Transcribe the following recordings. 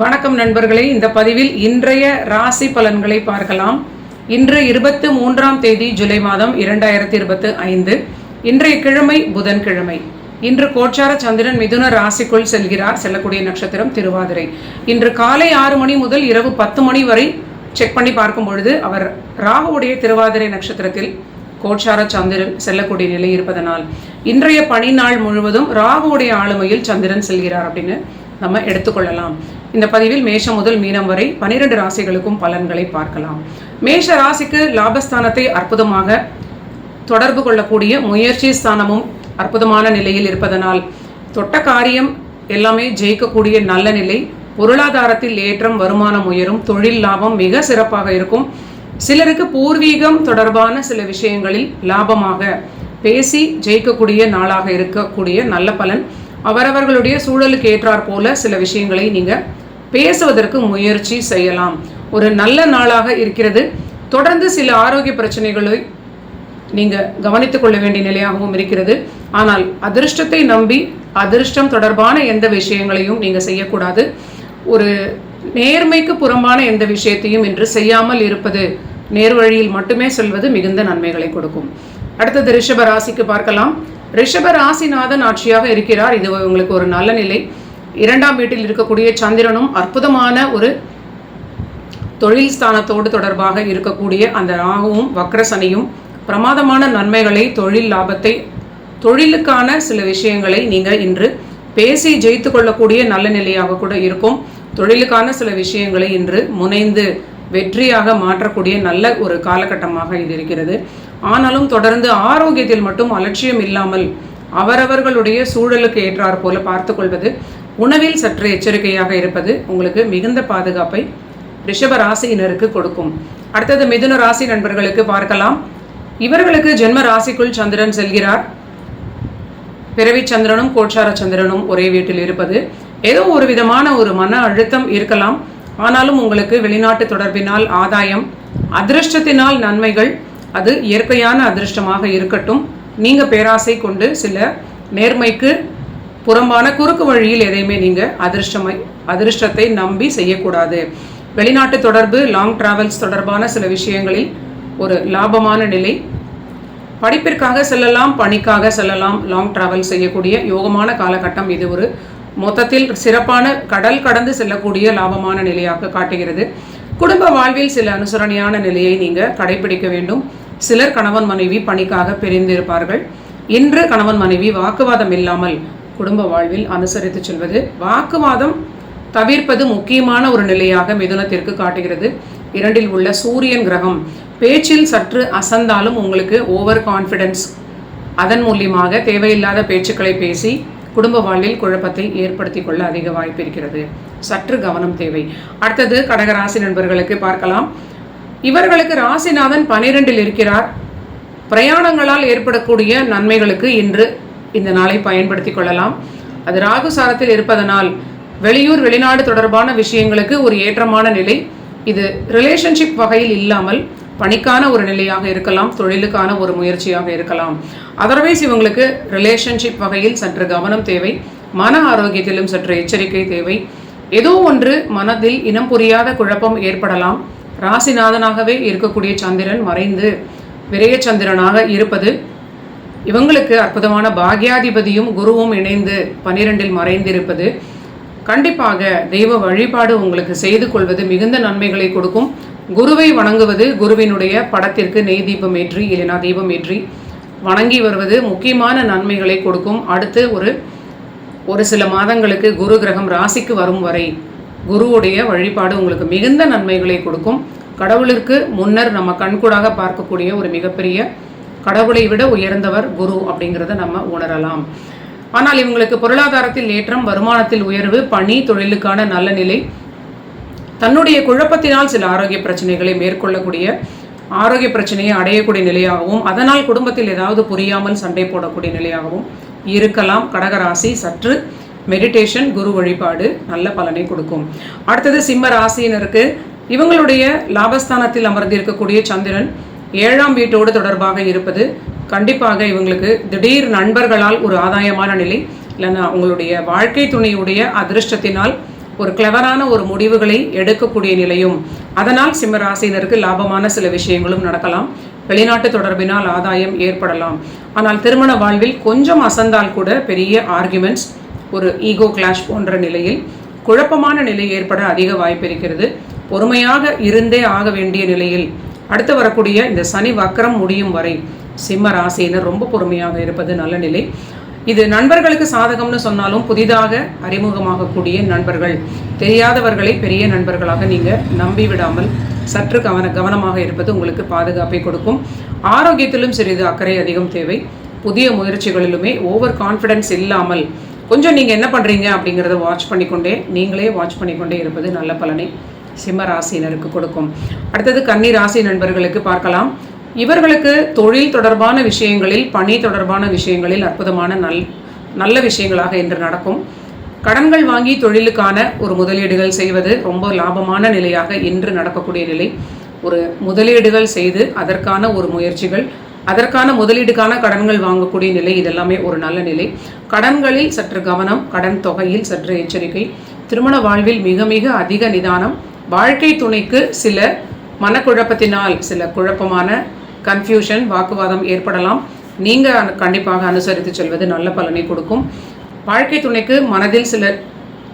வணக்கம் நண்பர்களே. இந்த பதிவில் இன்றைய ராசி பலன்களை பார்க்கலாம். இன்று இருபத்து மூன்றாம் தேதி ஜூலை மாதம் இரண்டாயிரத்தி இருபத்து ஐந்து. இன்றைய கிழமை புதன்கிழமை. இன்று கோச்சார சந்திரன் மிதுன ராசிக்குள் செல்கிறார். செல்லக்கூடிய நட்சத்திரம் திருவாதிரை. இன்று காலை ஆறு மணி முதல் இரவு பத்து மணி வரை செக் பண்ணி பார்க்கும் பொழுது அவர் ராகுவுடைய திருவாதிரை நட்சத்திரத்தில் கோச்சார சந்திரன் செல்லக்கூடிய நிலை இருப்பதனால் இன்றைய பணி நாள் முழுவதும் ராகுவுடைய ஆளுமையில் சந்திரன் செல்கிறார் அப்படின்னு நம்ம எடுத்துக்கொள்ளலாம். இந்த பதிவில் மேஷம் முதல் மீனம் வரை பனிரெண்டு ராசிகளுக்கும் பலன்களை பார்க்கலாம். மேஷ ராசிக்கு லாபஸ்தானத்தை அற்புதமாக தொடர்பு கொள்ளக்கூடிய முயற்சி ஸ்தானமும் அற்புதமான நிலையில் இருப்பதனால் தொட்ட காரியம் எல்லாமே ஜெயிக்கக்கூடிய நல்ல நிலை. பொருளாதாரத்தில் ஏற்றம் வருமானம் உயரும். தொழில் லாபம் மிக சிறப்பாக இருக்கும். சிலருக்கு பூர்வீகம் தொடர்பான சில விஷயங்களில் லாபமாக பேசி ஜெயிக்கக்கூடிய நாளாக இருக்கக்கூடிய நல்ல பலன். அவரவர்களுடைய சூழலுக்கு ஏற்றாற் போல சில விஷயங்களை நீங்கள் பேசுவதற்கு முயற்சி செய்யலாம். ஒரு நல்ல நாளாக இருக்கிறது. தொடர்ந்து சில ஆரோக்கிய பிரச்சனைகளை நீங்கள் கவனித்துக் கொள்ள வேண்டிய நிலையாகவும் இருக்கிறது. ஆனால் அதிர்ஷ்டத்தை நம்பி அதிர்ஷ்டம் தொடர்பான எந்த விஷயங்களையும் நீங்கள் செய்யக்கூடாது. ஒரு நேர்மைக்கு புறம்பான எந்த விஷயத்தையும் இன்று செய்யாமல் இருப்பது நேர்வழியில் மட்டுமே செல்வது மிகுந்த நன்மைகளை கொடுக்கும். அடுத்தது ரிஷப ராசிக்கு பார்க்கலாம். ரிஷப ராசிநாதன் ஆட்சியாக இருக்கிறார். இது உங்களுக்கு ஒரு நல்ல நிலை. இரண்டாம் வீட்டில் இருக்கக்கூடிய சந்திரனும் அற்புதமான ஒரு தொழில் ஸ்தானத்தோடு தொடர்பாக இருக்கக்கூடிய அந்த ராகுவும் வக்ரசனையும் பிரமாதமான நன்மைகளை தொழில் லாபத்தை தொழிலுக்கான சில விஷயங்களை நீங்கள் இன்று பேசி ஜெயித்து கொள்ளக்கூடிய நல்ல நிலையாக கூட இருக்கும். தொழிலுக்கான சில விஷயங்களை இன்று முனைந்து வெற்றியாக மாற்றக்கூடிய நல்ல ஒரு காலகட்டமாக இது இருக்கிறது. ஆனாலும் தொடர்ந்து ஆரோக்கியத்தில் மட்டும் அலட்சியம் இல்லாமல் அவரவர்களுடைய சூழலுக்கு ஏற்றாற் போல பார்த்து கொள்வது உணவில் சற்று எச்சரிக்கையாக இருப்பது உங்களுக்கு மிகுந்த பாதுகாப்பை ரிஷப ராசியினருக்கு கொடுக்கும். அடுத்தது மிதுன ராசி நண்பர்களுக்கு பார்க்கலாம். இவர்களுக்கு ஜென்ம ராசிக்குள் சந்திரன் செல்கிறார். பிறவி சந்திரனும் கோச்சார சந்திரனும் ஒரே வீட்டில் இருப்பது ஏதோ ஒரு விதமான ஒரு மன அழுத்தம் இருக்கலாம். ஆனாலும் உங்களுக்கு வெளிநாட்டு தொடர்பினால் ஆதாயம் அதிர்ஷ்டத்தினால் நன்மைகள் அது இயற்கையான அதிர்ஷ்டமாக இருக்கட்டும். நீங்கள் பேராசை கொண்டு சில நேர்மைக்கு புறம்பான குறுக்கு வழியில் எதையுமே நீங்கள் அதிர்ஷ்டமை அதிர்ஷ்டத்தை நம்பி செய்யக்கூடாது. வெளிநாட்டு தொடர்பு லாங் டிராவல்ஸ் தொடர்பான சில விஷயங்களில் ஒரு லாபமான நிலை. படிப்பிற்காக செல்லலாம் பணிக்காக செல்லலாம் லாங் டிராவல் செய்யக்கூடிய யோகமான காலகட்டம் இது ஒரு மொத்தத்தில் சிறப்பான கடல் கடந்து செல்லக்கூடிய லாபமான நிலையாக காட்டுகிறது. குடும்ப வாழ்வில் சில அனுசரணையான நிலையை நீங்கள் கடைபிடிக்க வேண்டும். சிலர் கணவன் மனைவி பணிக்காக பிரிந்திருப்பார்கள். இன்று கணவன் மனைவி வாக்குவாதம் இல்லாமல் குடும்ப வாழ்வில் அனுசரித்து செல்வது. வாக்குவாதம் தவிர்ப்பது முக்கியமான ஒரு நிலையாக மிதுனத்திற்கு காட்டுகிறது. இரண்டில் உள்ள சூரியன் கிரகம். பேச்சில் சற்று அசந்தாலும் உங்களுக்கு ஓவர் கான்ஃபிடென்ஸ் அதன் மூலியமாக தேவையில்லாத பேச்சுக்களை பேசி குடும்ப வாழ்வில் குழப்பத்தை ஏற்படுத்தி கொள்ள அதிக வாய்ப்பு இருக்கிறது. சற்று கவனம் தேவை. அடுத்தது கடகராசி நண்பர்களுக்கு பார்க்கலாம். இவர்களுக்கு ராசிநாதன் பனிரெண்டில் இருக்கிறார். பிரயாணங்களால் ஏற்படக்கூடிய நன்மைகளுக்கு இன்று இந்த நாளை பயன்படுத்தி கொள்ளலாம். அது ராகு சாரத்தில் இருப்பதனால் வெளியூர் வெளிநாடு தொடர்பான விஷயங்களுக்கு ஒரு ஏற்றமான நிலை. இது ரிலேஷன்ஷிப் வகையில் இல்லாமல் பணிக்கான ஒரு நிலையாக இருக்கலாம் தொழிலுக்கான ஒரு முயற்சியாக இருக்கலாம். அதர்வைஸ் இவங்களுக்கு ரிலேஷன்ஷிப் வகையில் சற்று கவனம் தேவை. மன ஆரோக்கியத்திலும் சற்று எச்சரிக்கை தேவை. ஏதோ ஒன்று மனதில் இனம் புரியாத குழப்பம் ஏற்படலாம். ராசிநாதனாகவே இருக்கக்கூடிய சந்திரன் மறைந்து விரயச்சந்திரனாக இருப்பது இவங்களுக்கு அற்புதமான பாக்யாதிபதியும் குருவும் இணைந்து பனிரெண்டில் மறைந்திருப்பது. கண்டிப்பாக தெய்வ வழிபாடு உங்களுக்கு செய்து கொள்வது மிகுந்த நன்மைகளை கொடுக்கும். குருவை வணங்குவது குருவினுடைய படத்திற்கு நெய் தீபம் ஏற்றி இல்லைனா தீபம் ஏற்றி வணங்கி வருவது முக்கியமான நன்மைகளை கொடுக்கும். அடுத்து ஒரு ஒரு சில மாதங்களுக்கு குரு கிரகம் ராசிக்கு வரும் வரை குருவுடைய வழிபாடு உங்களுக்கு மிகுந்த நன்மைகளை கொடுக்கும். கடவுளிற்கு முன்னர் நம்ம கண்கூடாக பார்க்கக்கூடிய ஒரு மிகப்பெரிய கடவுளை விட உயர்ந்தவர் குரு அப்படிங்கிறத நம்ம உணரலாம். ஆனால் இவங்களுக்கு பொருளாதாரத்தில் ஏற்றம் வருமானத்தில் உயர்வு பணி தொழிலுக்கான நல்ல நிலை தன்னுடைய குழப்பத்தினால் சில ஆரோக்கிய பிரச்சனைகளை மேற்கொள்ளக்கூடிய ஆரோக்கிய பிரச்சனையை அடையக்கூடிய நிலையாகவும் அதனால் குடும்பத்தில் ஏதாவது புரியாமல் சண்டை போடக்கூடிய நிலையாகவும் இருக்கலாம். கடகராசி சற்று மெடிடேஷன் குரு வழிபாடு நல்ல பலனை கொடுக்கும். அடுத்தது சிம்ம ராசியினருக்கு இவங்களுடைய லாபஸ்தானத்தில் அமர்ந்திருக்கக்கூடிய சந்திரன் ஏழாம் வீட்டோடு தொடர்பாக இருப்பது கண்டிப்பாக இவங்களுக்கு திடீர் நண்பர்களால் ஒரு ஆதாயமான நிலை. இல்லைன்னா உங்களுடைய வாழ்க்கை துணையுடைய அதிர்ஷ்டத்தினால் ஒரு கிளவரான ஒரு முடிவுகளை எடுக்கக்கூடிய நிலையும். அதனால் சிம்மராசினருக்கு லாபமான சில விஷயங்களும் நடக்கலாம். வெளிநாட்டு தொடர்பினால் ஆதாயம் ஏற்படலாம். ஆனால் திருமண வாழ்வில் கொஞ்சம் அசந்தால் கூட பெரிய ஆர்குமெண்ட்ஸ் ஒரு ஈகோ கிளாஷ் போன்ற நிலையில் குழப்பமான நிலை ஏற்பட அதிக வாய்ப்பு இருக்கிறது. பொறுமையாக இருந்தே ஆக வேண்டிய நிலையில் அடுத்து வரக்கூடிய இந்த சனி வக்கரம் முடியும் வரை சிம்ம ராசியினர் ரொம்ப பொறுமையாக இருப்பது நல்ல நிலை. இது நண்பர்களுக்கு சாதகம்னு சொன்னாலும் புதிதாக அறிமுகமாகக்கூடிய நண்பர்கள். தெரியாதவர்களை பெரிய நண்பர்களாக நீங்கள் நம்பி விடாமல் சற்று கவன கவனமாக இருப்பது உங்களுக்கு பாதுகாப்பை கொடுக்கும். ஆரோக்கியத்திலும் சிறிது அக்கறை அதிகம் தேவை. புதிய முயற்சிகளிலுமே ஓவர் கான்ஃபிடென்ஸ் இல்லாமல் கொஞ்சம் நீங்கள் என்ன பண்ணுறீங்க அப்படிங்கிறத வாட்ச் பண்ணிக்கொண்டே நீங்களே வாட்ச் பண்ணிக்கொண்டே இருப்பது நல்ல பலனை. சிம்ம ராசினருக்கு கொடுக்கும். அடுத்தது கன்னி ராசி நண்பர்களுக்கு பார்க்கலாம். இவர்களுக்கு தொழில் தொடர்பான விஷயங்களில் பணி தொடர்பான விஷயங்களில் அற்புதமான நல் நல்ல விஷயங்களாக இன்று நடக்கும். கடன்கள் வாங்கி தொழிலுக்கான ஒரு முதலீடுகள் செய்வது ரொம்ப லாபமான நிலையாக இன்று நடக்கக்கூடிய நிலை. ஒரு முதலீடுகள் செய்து அதற்கான ஒரு முயற்சிகள் அதற்கான முதலீடுக்கான கடன்கள் வாங்கக்கூடிய நிலை இதெல்லாமே ஒரு நல்ல நிலை. கடன்களில் சற்று கவனம் கடன் தொகையில் சற்று எச்சரிக்கை. திருமண வாழ்வில் மிக மிக அதிக நிதானம் வாழ்க்கை துணைக்கு சில மனக்குழப்பத்தினால் சில குழப்பமான கன்ஃபியூஷன் வாக்குவாதம் ஏற்படலாம். நீங்கள் கண்டிப்பாக அனுசரித்து செல்வது நல்ல பலனை கொடுக்கும். வாழ்க்கை துணைக்கு மனதில் சில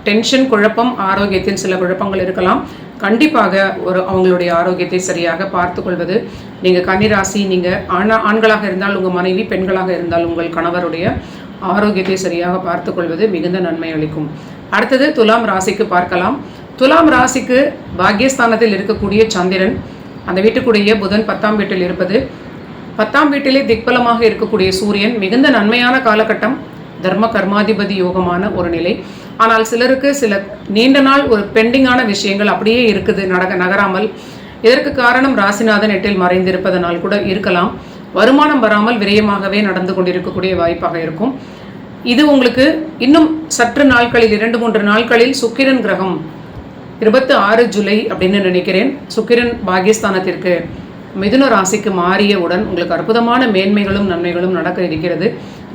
டென்ஷன் குழப்பம் ஆரோக்கியத்தில் சில குழப்பங்கள் இருக்கலாம். கண்டிப்பாக ஒரு அவங்களுடைய ஆரோக்கியத்தை சரியாக பார்த்து கொள்வது. நீங்கள் கன்னிராசி நீங்கள் ஆணா ஆண்களாக இருந்தால் உங்கள் மனைவி பெண்களாக இருந்தால் உங்கள் கணவருடைய ஆரோக்கியத்தை சரியாக பார்த்து கொள்வது மிகுந்த நன்மை அளிக்கும். அடுத்தது துலாம் ராசிக்கு பார்க்கலாம். துலாம் ராசிக்கு பாக்யஸ்தானத்தில் இருக்கக்கூடிய சந்திரன் அந்த வீட்டுக்குடைய புதன் பத்தாம் வீட்டில் இருப்பது. பத்தாம் வீட்டிலே திக்பலமாக இருக்கக்கூடிய சூரியன் மிகுந்த நன்மையான காலகட்டம் தர்ம கர்மாதிபதி யோகமான ஒரு நிலை. ஆனால் சிலருக்கு சில நீண்ட நாள் ஒரு பெண்டிங்கான விஷயங்கள் அப்படியே இருக்குது நடக்க நகராமல். இதற்கு காரணம் ராசிநாதன் எட்டில் மறைந்திருப்பதனால் கூட இருக்கலாம். வருமானம் வராமல் விரயமாகவே நடந்து கொண்டிருக்கக்கூடிய வாய்ப்பாக இருக்கும். இது உங்களுக்கு இன்னும் சற்று நாட்களில் இரண்டு மூன்று நாட்களில் சுக்கிரன் கிரகம் இருபத்தி ஆறு ஜூலை அப்படின்னு நினைக்கிறேன். சுக்கிரன் பாகிஸ்தானத்திற்கு மிதுன ராசிக்கு மாறியவுடன் உங்களுக்கு அற்புதமான மேன்மைகளும் நன்மைகளும் நடக்க இருக்கிறது.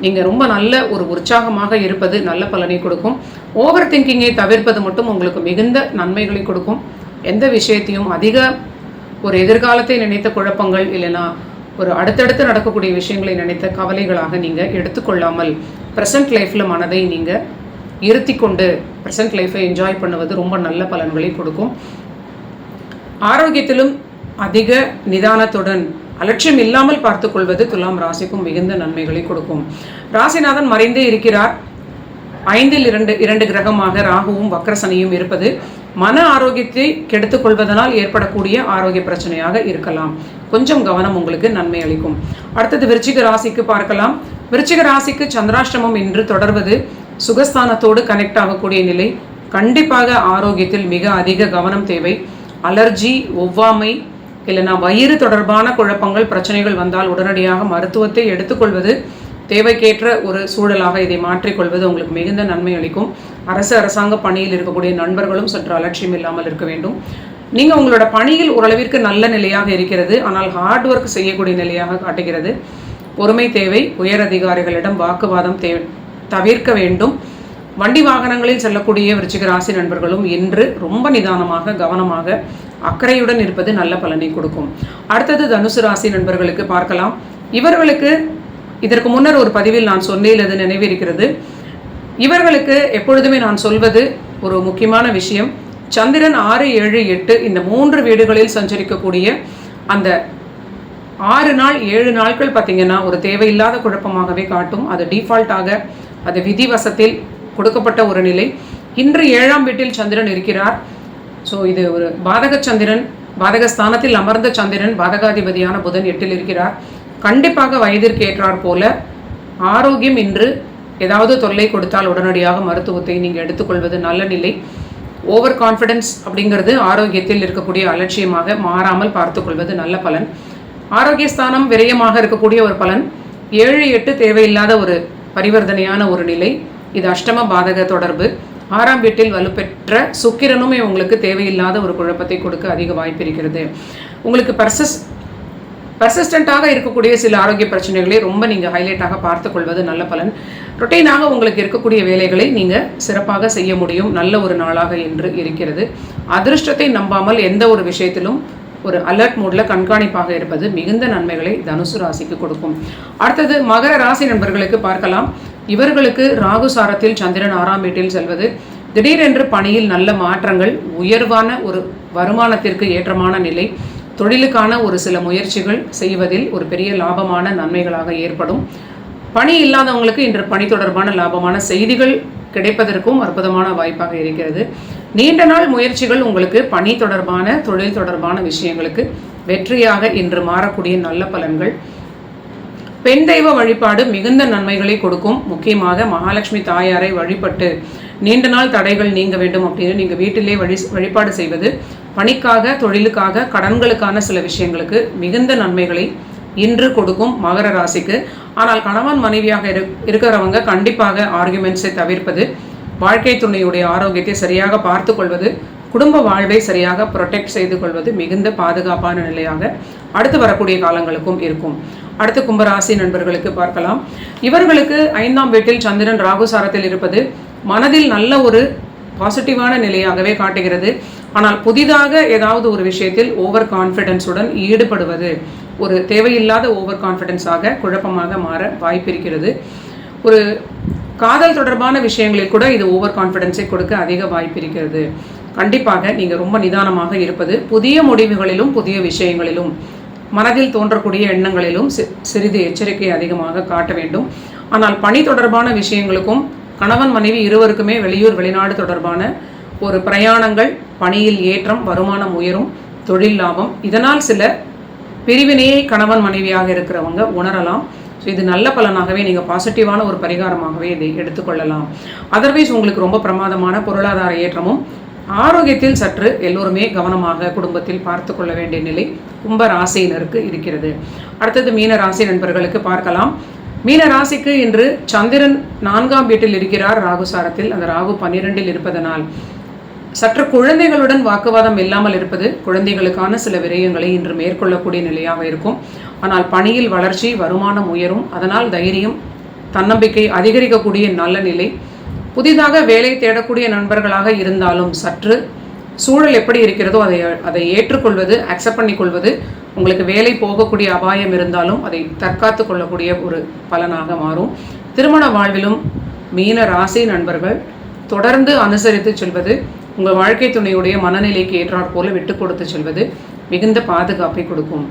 நீங்கள் ரொம்ப நல்ல ஒரு உற்சாகமாக இருப்பது நல்ல பலனை கொடுக்கும். ஓவர் திங்கிங்கை தவிர்ப்பது மட்டும் உங்களுக்கு மிகுந்த நன்மைகளை கொடுக்கும். எந்த விஷயத்தையும் அதிக ஒரு எதிர்காலத்தை நினைத்த குழப்பங்கள் இல்லைனா ஒரு அடுத்தடுத்து நடக்கக்கூடிய விஷயங்களை நினைத்த கவலைகளாக நீங்கள் எடுத்துக்கொள்ளாமல் ப்ரெசன்ட் லைஃப்பில் மனதை நீங்கள் இருத்தி கொண்டு ப்ரெசன்ட் லைஃப்பை என்ஜாய் பண்ணுவது ரொம்ப நல்ல பலன்களை கொடுக்கும். ஆரோக்கியத்திலும் அதிக நிதானத்துடன் அலட்சியம் இல்லாமல் பார்த்து கொள்வது துலாம் ராசிக்கும் மிகுந்த நன்மைகளை கொடுக்கும். ராசிநாதன் மறைந்தே இருக்கிறார். ஐந்தில் இரண்டு இரண்டு கிரகமாக ராகுவும் வக்ரசனியும் இருப்பது மன ஆரோக்கியத்தை கெடுத்துக் கொள்வதனால் ஏற்படக்கூடிய ஆரோக்கிய பிரச்சனையாக இருக்கலாம். கொஞ்சம் கவனம் உங்களுக்கு நன்மை அளிக்கும். அடுத்தது விருச்சிக ராசிக்கு பார்க்கலாம். விருச்சிக ராசிக்கு சந்திராஷ்டமம் இன்று தொடர்வது சுகஸ்தானத்தோடு கனெக்ட் ஆகக்கூடிய நிலை. கண்டிப்பாக ஆரோக்கியத்தில் மிக அதிக கவனம் தேவை. அலர்ஜி ஒவ்வாமை இல்லைனா வயிறு தொடர்பான குழப்பங்கள் பிரச்சனைகள் வந்தால் உடனடியாக மருத்துவத்தை எடுத்துக்கொள்வது தேவைக்கேற்ற ஒரு சூழலாக இதை மாற்றிக்கொள்வது உங்களுக்கு மிகுந்த நன்மை அளிக்கும். அரசு அரசாங்க பணியில் இருக்கக்கூடிய நண்பர்களும் சற்று அலட்சியம் இல்லாமல் இருக்க வேண்டும். நீங்கள் உங்களோட பணியில் ஓரளவிற்கு நல்ல நிலையாக இருக்கிறது. ஆனால் ஹார்ட் ஒர்க் செய்யக்கூடிய நிலையாக காட்டுகிறது. பொறுமை தேவை. உயர் அதிகாரிகளிடம் வாக்குவாதம் தேவை. தவிர்க்க வேண்டும். வண்டி வாகனங்களில் செல்லக்கூடிய விருச்சிக ராசி நண்பர்களும் இன்று ரொம்ப நிதானமாக கவனமாக அக்கறையுடன் இருப்பது நல்ல பலனை கொடுக்கும். அடுத்தது தனுசு ராசி நண்பர்களுக்கு பார்க்கலாம். இவர்களுக்கு இதற்கு முன்னர் ஒரு பதிவில் நான் சொன்னேன் அது நினைவிருக்கிறது. இவர்களுக்கு எப்பொழுதுமே நான் சொல்வது ஒரு முக்கியமான விஷயம். சந்திரன் ஆறு ஏழு எட்டு இந்த மூன்று வீடுகளில் சஞ்சரிக்கக்கூடிய அந்த ஆறு நாள் ஏழு நாட்கள் பார்த்தீங்கன்னா ஒரு தேவையில்லாத குழப்பமாகவே காட்டும். அது டிஃபால்ட்டாக அது விதிவசத்தில் கொடுக்கப்பட்ட ஒரு நிலை. இன்று ஏழாம் வீட்டில் சந்திரன் இருக்கிறார். ஸோ இது ஒரு பாதக சந்திரன் பாதக ஸ்தானத்தில் அமர்ந்த சந்திரன் பாதகாதிபதியான புதன் எட்டில் இருக்கிறார். கண்டிப்பாக வயதிற்கு ஏற்றார் போல ஆரோக்கியம் இன்று ஏதாவது தொல்லை கொடுத்தால் உடனடியாக மருத்துவத்தை நீங்கள் எடுத்துக்கொள்வது நல்ல நிலை. ஓவர் கான்ஃபிடென்ஸ் அப்படிங்கிறது ஆரோக்கியத்தில் இருக்கக்கூடிய அலட்சியமாக மாறாமல் பார்த்துக்கொள்வது நல்ல பலன். ஆரோக்கியஸ்தானம் விரயமாக இருக்கக்கூடிய ஒரு பலன். ஏழு எட்டு தேவையில்லாத ஒரு பரிவர்த்தனையான ஒரு நிலை. இது அஷ்டம பாதக தொடர்பு. ஆறாம் வீட்டில் வலுப்பெற்ற சுக்கிரனுமே உங்களுக்கு தேவையில்லாத ஒரு குழப்பத்தை கொடுக்க அதிக வாய்ப்பு இருக்கிறது. உங்களுக்கு பர்சஸ் பர்சிஸ்டண்ட்டாக இருக்கக்கூடிய சில ஆரோக்கிய பிரச்சனைகளை ரொம்ப நீங்கள் ஹைலைட்டாக பார்த்துக்கொள்வது நல்ல பலன். ரொட்டீனாக உங்களுக்கு இருக்கக்கூடிய வேலைகளை நீங்கள் சிறப்பாக செய்ய முடியும். நல்ல ஒரு நாளாக என்று இருக்கிறது. அதிர்ஷ்டத்தை நம்பாமல் எந்த ஒரு விஷயத்திலும் ஒரு அலர்ட் மூடில் கண்காணிப்பாக இருப்பது மிகுந்த நன்மைகளை தனுசு ராசிக்கு கொடுக்கும். அடுத்தது மகர ராசி நண்பர்களுக்கு பார்க்கலாம். இவர்களுக்கு ராகு சாரத்தில் சந்திரன் ஆறாம் வீட்டில் செல்வது. திடீரென்று பணியில் நல்ல மாற்றங்கள் உயர்வான ஒரு வருமானத்திற்கு ஏற்றமான நிலை தொழிலுக்கான ஒரு சில முயற்சிகள் செய்வதில் ஒரு பெரிய லாபமான நன்மைகளாக ஏற்படும். பணி இல்லாதவங்களுக்கு இன்று பணி தொடர்பான லாபமான செய்திகள் கிடைப்பதற்கும் அற்புதமான வாய்ப்பாக இருக்கிறது. நீண்ட நாள் முயற்சிகள் உங்களுக்கு பணி தொடர்பான தொழில் தொடர்பான விஷயங்களுக்கு வெற்றியாக இன்று மாறக்கூடிய நல்ல பலன்கள். பெண் தெய்வ வழிபாடு மிகுந்த நன்மைகளை கொடுக்கும். முக்கியமாக மகாலட்சுமி தாயாரை வழிபட்டு நீண்ட நாள் தடைகள் நீங்க வேண்டும் அப்படின்னு நீங்கள் வீட்டிலே வழி வழிபாடு செய்வது பணிக்காக தொழிலுக்காக கடன்களுக்கான சில விஷயங்களுக்கு மிகுந்த நன்மைகளை இன்று கொடுக்கும் மகர ராசிக்கு. ஆனால் கணவன் மனைவியாக இரு இருக்கிறவங்க கண்டிப்பாக ஆர்குமெண்ட்ஸை தவிர்ப்பது வாழ்க்கை துணையுடைய ஆரோக்கியத்தை சரியாக பார்த்து கொள்வது குடும்ப வாழ்வை சரியாக ப்ரொடெக்ட் செய்து கொள்வது மிகுந்த பாதுகாப்பான நிலையாக அடுத்து வரக்கூடிய காலங்களுக்கும் இருக்கும். அடுத்து கும்பராசி நண்பர்களுக்கு பார்க்கலாம். இவர்களுக்கு ஐந்தாம் வீட்டில் சந்திரன் ராகுசாரத்தில் இருப்பது மனதில் நல்ல ஒரு பாசிட்டிவான நிலையாகவே காட்டுகிறது. ஆனால் புதிதாக ஏதாவது ஒரு விஷயத்தில் ஓவர் கான்ஃபிடென்ஸுடன் ஈடுபடுவது ஒரு தேவையில்லாத ஓவர் கான்ஃபிடென்ஸாக குழப்பமாக மாற வாய்ப்பிருக்கிறது. ஒரு காதல் தொடர்பான விஷயங்களில் கூட இது ஓவர் கான்ஃபிடென்ஸை கொடுக்க அதிக வாய்ப்பு இருக்கிறது. கண்டிப்பாக நீங்கள் ரொம்ப நிதானமாக இருப்பது புதிய முடிவுகளிலும் புதிய விஷயங்களிலும் மனதில் தோன்றக்கூடிய எண்ணங்களிலும் சிறிது எச்சரிக்கை அதிகமாக காட்ட வேண்டும். ஆனால் பணி தொடர்பான விஷயங்களுக்கும் கணவன் மனைவி இருவருக்குமே வெளியூர் வெளிநாடு தொடர்பான ஒரு பிரயாணங்கள் பணியில் ஏற்றம் வருமானம் உயரும் தொழில் லாபம் இதனால் சில பிரிவினையை கணவன் மனைவியாக இருக்கிறவங்க உணரலாம். ஸோ இது நல்ல பலனாகவே நீங்கள் பாசிட்டிவான ஒரு பரிகாரமாகவே இதை எடுத்துக்கொள்ளலாம் அதர்வைஸ் உங்களுக்கு ரொம்ப பிரமாதமான பொருளாதார ஏற்றமும் ஆரோக்கியத்தில் சற்று எல்லோருமே கவனமாக குடும்பத்தில் பார்த்து கொள்ள வேண்டிய நிலை கும்ப ராசியினருக்கு இருக்கிறது. அடுத்தது மீன ராசி நண்பர்களுக்கு பார்க்கலாம். மீன ராசிக்கு இன்று சந்திரன் நான்காம் வீட்டில் இருக்கிறார். ராகுசாரத்தில் அந்த ராகு பன்னிரெண்டில் இருப்பதனால் சற்று குழந்தைகளுடன் வாக்குவாதம் இல்லாமல் இருப்பது குழந்தைகளுக்கான சில விரயங்களை இன்று மேற்கொள்ளக்கூடிய நிலையாக இருக்கும். ஆனால் பணியில் வளர்ச்சி வருமானம் உயரும். அதனால் தைரியம் தன்னம்பிக்கை அதிகரிக்கக்கூடிய நல்ல நிலை. புதிதாக வேலை தேடக்கூடிய நண்பர்களாக இருந்தாலும் சற்று சூழல் எப்படி இருக்கிறதோ அதை அதை ஏற்றுக்கொள்வது அக்செப்ட் பண்ணிக்கொள்வது உங்களுக்கு வேலை போகக்கூடிய அபாயம் இருந்தாலும் அதை தற்காத்து கொள்ளக்கூடிய ஒரு பலனாக மாறும். திருமண வாழ்விலும் மீன ராசி நண்பர்கள் தொடர்ந்து அனுசரித்து செல்வது உங்கள் வாழ்க்கை துணையுடைய மனநிலைக்கு ஏற்றாற் போல விட்டு கொடுத்து செல்வது மிகுந்த பாதுகாப்பை கொடுக்கும்.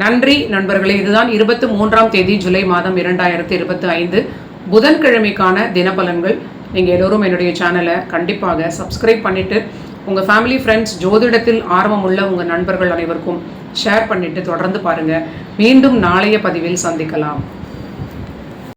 நன்றி நண்பர்களே இதுதான் இருபத்தி மூன்றாம் தேதி ஜூலை மாதம் இரண்டாயிரத்தி இருபத்தி ஐந்து புதன்கிழமைக்கான தினபலன்கள். நீங்கள் எல்லோரும் என்னுடைய சேனலை கண்டிப்பாக சப்ஸ்கிரைப் பண்ணிவிட்டு உங்கள் ஃபேமிலி ஃப்ரெண்ட்ஸ் ஜோதிடத்தில் ஆர்வம் உள்ள உங்கள் நண்பர்கள் அனைவருக்கும் ஷேர் பண்ணிவிட்டு தொடர்ந்து பாருங்கள் மீண்டும் நாளைய பதிவில் சந்திக்கலாம்.